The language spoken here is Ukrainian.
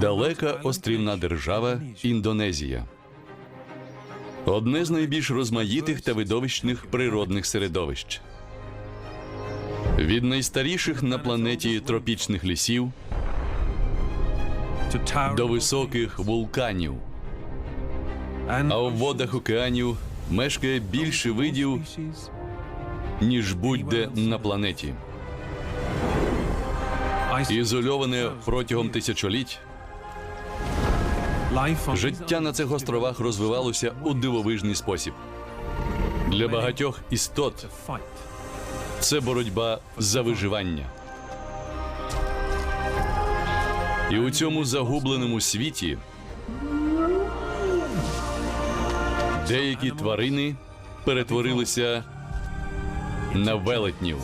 Далека острівна держава Індонезія. Одне з найбільш розмаїтих та видовищних природних середовищ. Від найстаріших на планеті тропічних лісів до високих вулканів. А у водах океанів мешкає більше видів, ніж будь-де на планеті. Ізольоване протягом тисячоліть, життя на цих островах розвивалося у дивовижний спосіб. Для багатьох істот це боротьба за виживання. І у цьому загубленому світі деякі тварини перетворилися на велетнів.